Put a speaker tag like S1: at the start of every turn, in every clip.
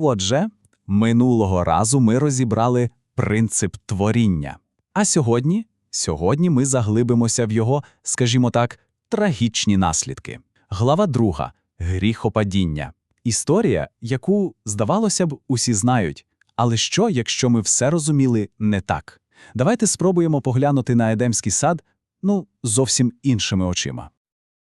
S1: Отже, минулого разу ми розібрали принцип творіння. А сьогодні, сьогодні ми заглибимося в його, скажімо так, трагічні наслідки. Глава друга гріхопадіння. Історія, яку, здавалося б, усі знають. Але що, якщо ми все розуміли не так? Давайте спробуємо поглянути на Едемський сад, ну, зовсім іншими очима.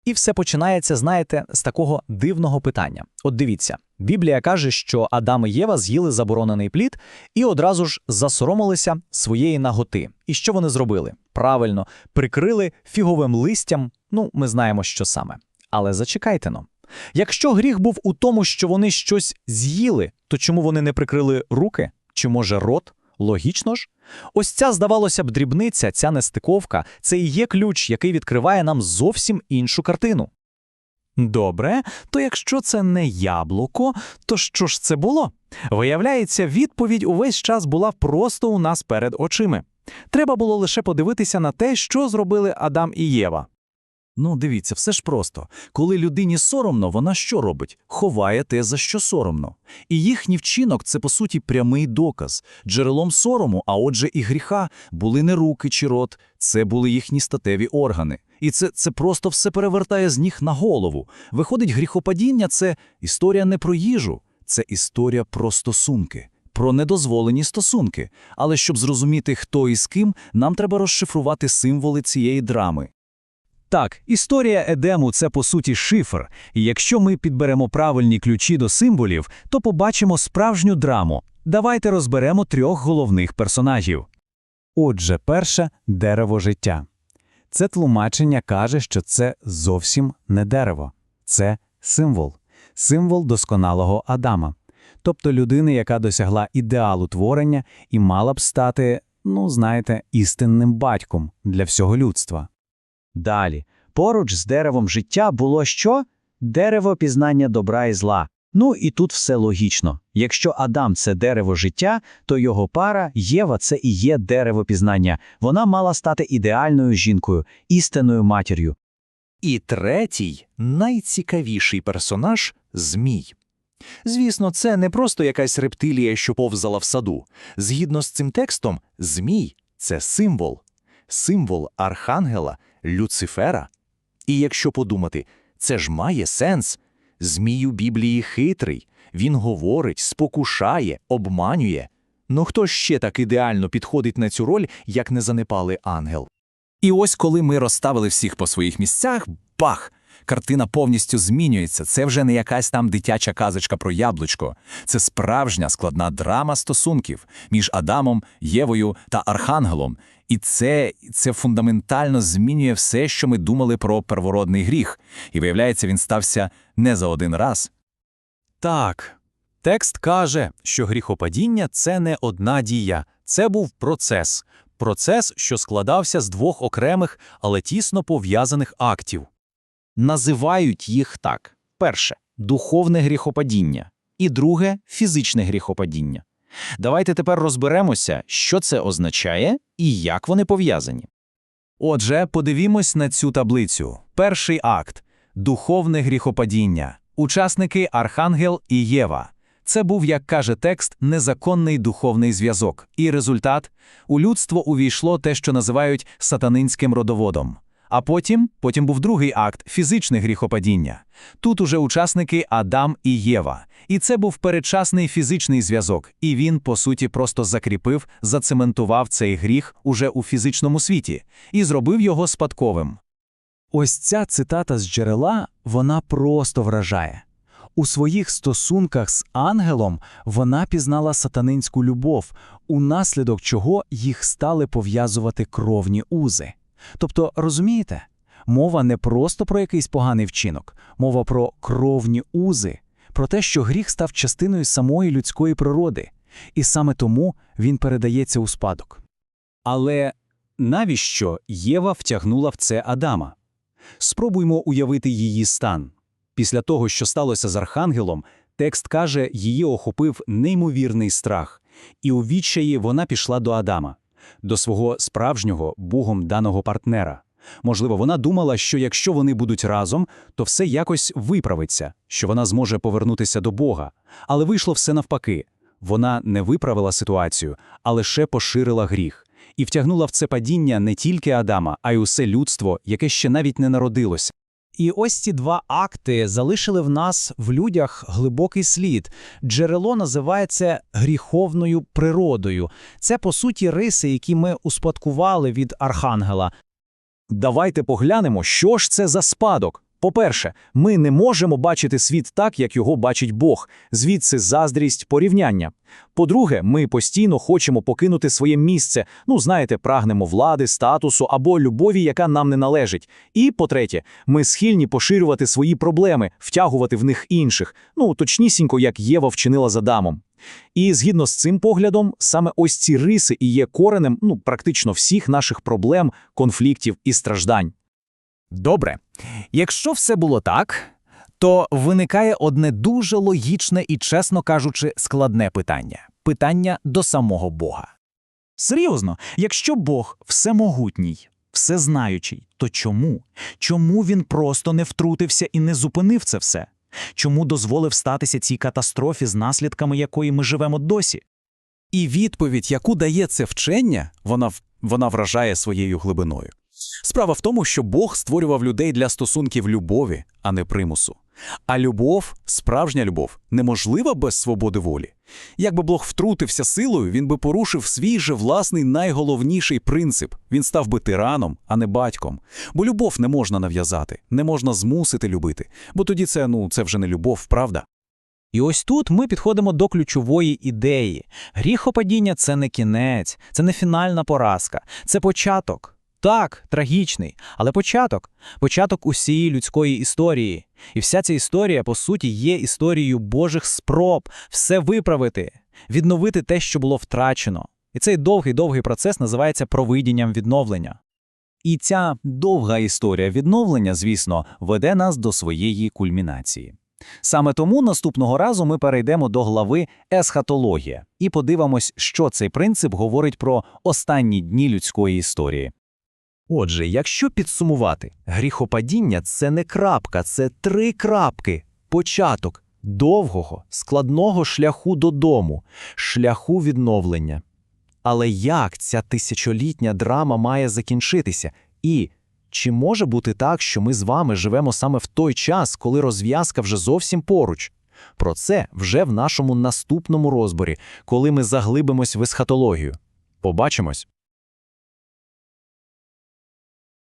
S2: І все починається, знаєте, з такого дивного питання. От дивіться, Біблія каже, що Адам і Єва з'їли заборонений плід і одразу ж засоромилися своєї наготи. І що вони зробили? Правильно, прикрили фіговим листям, ну, ми знаємо, що саме. Але зачекайте но. Якщо гріх був у тому, що вони щось з'їли, то чому вони не прикрили руки? Чи може рот? Логічно ж? Ось ця, здавалося б, дрібниця, ця нестиковка це і є ключ, який відкриває нам зовсім іншу картину.
S3: Добре, то якщо це не яблуко, то що ж це було? Виявляється, відповідь увесь час була просто у нас перед очима. Треба було лише подивитися на те, що зробили Адам і Єва.
S4: Ну, дивіться, все ж просто. Коли людині соромно, вона що робить? Ховає те, за що соромно. І їхній вчинок – це, по суті, прямий доказ. Джерелом сорому, а отже і гріха, були не руки чи рот, це були їхні статеві органи. І це, це просто все перевертає з ніг на голову. Виходить, гріхопадіння – це історія не про їжу, це історія про стосунки. Про недозволені стосунки. Але щоб зрозуміти, хто і з ким, нам треба розшифрувати символи цієї драми.
S3: Так, історія Едему це по суті шифр, і якщо ми підберемо правильні ключі до символів, то побачимо справжню драму. Давайте розберемо трьох головних персонажів. Отже, перше дерево життя. Це тлумачення каже, що це зовсім не дерево, це символ, символ досконалого Адама, тобто людини, яка досягла ідеалу творення і мала б стати, ну знаєте, істинним батьком для всього людства.
S5: Далі, поруч з деревом життя було що? Дерево пізнання добра і зла. Ну і тут все логічно. Якщо Адам це дерево життя, то його пара Єва це і є дерево пізнання. Вона мала стати ідеальною жінкою, істинною матір'ю.
S6: І третій, найцікавіший персонаж Змій. Звісно, це не просто якась рептилія, що повзала в саду. Згідно з цим текстом, Змій це символ, символ архангела, Люцифера. І якщо подумати, це ж має сенс. Змій у Біблії хитрий, він говорить, спокушає, обманює. Ну хто ще так ідеально підходить на цю роль, як не занепалий ангел?
S1: І ось коли ми розставили всіх по своїх місцях, бах! Картина повністю змінюється. Це вже не якась там дитяча казочка про яблучко. Це справжня складна драма стосунків між Адамом, Євою та Архангелом. І це, це фундаментально змінює все, що ми думали про первородний гріх. І виявляється, він стався не за один раз.
S3: Так, текст каже, що гріхопадіння це не одна дія, це був процес. Процес, що складався з двох окремих, але тісно пов'язаних актів.
S5: Називають їх так: перше духовне гріхопадіння, і друге фізичне гріхопадіння. Давайте тепер розберемося, що це означає і як вони пов'язані.
S3: Отже, подивімось на цю таблицю. Перший акт духовне гріхопадіння. Учасники Архангел і Єва. Це був, як каже текст, незаконний духовний зв'язок. І результат у людство увійшло те, що називають сатанинським родоводом. А потім, потім був другий акт фізичне гріхопадіння. Тут уже учасники Адам і Єва. І це був передчасний фізичний зв'язок, і він, по суті, просто закріпив, зацементував цей гріх уже у фізичному світі і зробив його спадковим. Ось ця цитата з джерела, вона просто вражає. У своїх стосунках з ангелом вона пізнала сатанинську любов, унаслідок чого їх стали пов'язувати кровні узи. Тобто, розумієте, мова не просто про якийсь поганий вчинок, мова про кровні узи, про те, що гріх став частиною самої людської природи, і саме тому він передається у спадок. Але навіщо Єва втягнула в це Адама? Спробуймо уявити її стан. Після того, що сталося з архангелом, текст каже, її охопив неймовірний страх, і у відчаї вона пішла до Адама, до свого справжнього Богом даного партнера. Можливо, вона думала, що якщо вони будуть разом, то все якось виправиться, що вона зможе повернутися до Бога. Але вийшло все навпаки. Вона не виправила ситуацію, а лише поширила гріх. І втягнула в це падіння не тільки Адама, а й усе людство, яке ще навіть не народилося.
S2: І ось ці два акти залишили в нас в людях глибокий слід. Джерело називається гріховною природою. Це, по суті, риси, які ми успадкували від архангела.
S3: Давайте поглянемо, що ж це за спадок. По-перше, ми не можемо бачити світ так, як його бачить Бог, звідси заздрість порівняння. По-друге, ми постійно хочемо покинути своє місце, ну, знаєте, прагнемо влади, статусу або любові, яка нам не належить. І, по-третє, ми схильні поширювати свої проблеми, втягувати в них інших, ну, точнісінько, як Єва вчинила з Адамом. І згідно з цим поглядом, саме ось ці риси і є коренем ну, практично всіх наших проблем, конфліктів і страждань.
S4: Добре. Якщо все було так, то виникає одне дуже логічне і, чесно кажучи, складне питання питання до самого Бога. Серйозно, якщо Бог всемогутній, всезнаючий, то чому? Чому він просто не втрутився і не зупинив це все? Чому дозволив статися цій катастрофі, з наслідками якої ми живемо досі?
S3: І відповідь, яку дає це вчення, вона, вона вражає своєю глибиною. Справа в тому, що Бог створював людей для стосунків любові, а не примусу. А любов, справжня любов, неможлива без свободи волі. Якби Бог втрутився силою, він би порушив свій же власний найголовніший принцип. Він став би тираном, а не батьком. Бо любов не можна нав'язати, не можна змусити любити. Бо тоді це, ну, це вже не любов, правда?
S2: І ось тут ми підходимо до ключової ідеї. Гріхопадіння це не кінець, це не фінальна поразка, це початок. Так, трагічний, але початок. Початок усієї людської історії. І вся ця історія, по суті, є історією Божих спроб все виправити, відновити те, що було втрачено. І цей довгий-довгий процес називається провидінням відновлення.
S3: І ця довга історія відновлення, звісно, веде нас до своєї кульмінації. Саме тому наступного разу ми перейдемо до глави есхатологія і подивимось, що цей принцип говорить про останні дні людської історії.
S4: Отже, якщо підсумувати, гріхопадіння це не крапка, це три крапки. Початок довгого, складного шляху додому, шляху відновлення. Але як ця тисячолітня драма має закінчитися? І чи може бути так, що ми з вами живемо саме в той час, коли розв'язка вже зовсім поруч? Про це вже в нашому наступному розборі, коли ми заглибимось в есхатологію. Побачимось!